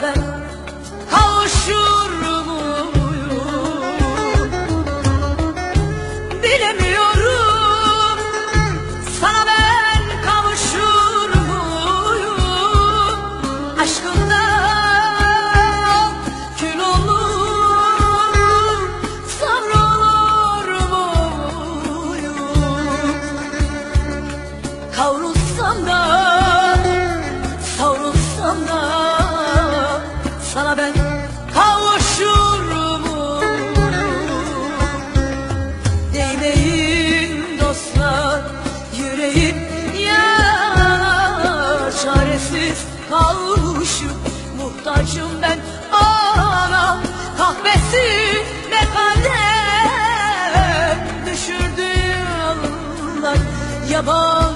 Sana Muhtacım ben. Ana Kahvesi ne kader Düşürdü yollar Yaban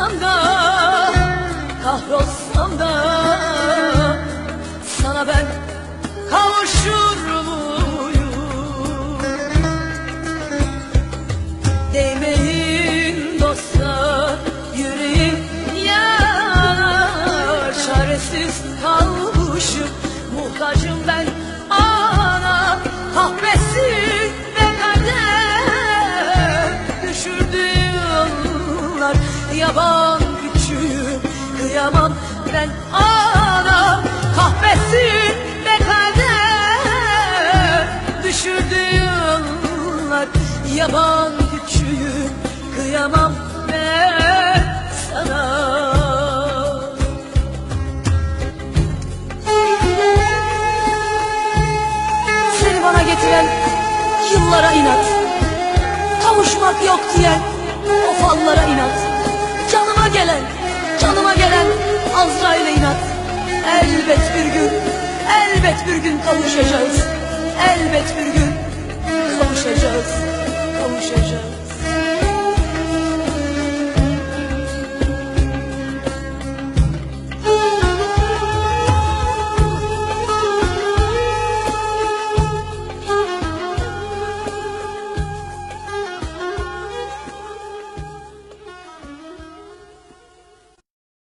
Yıkılsam da kahrolsam da sana ben kavuşur muyum Değmeyin dostlar yüreğim yanar Çaresiz kalmışım. Muhtacım ben Yaban küçüğüm kıyamam ben sana. Seni bana getiren yıllara inat Kavuşmak yok diyen o fallara inat. Canıma gelen, canıma gelen Azrail'e inat. Elbet bir gün, elbet bir gün kavuşacağız. Elbet bir gün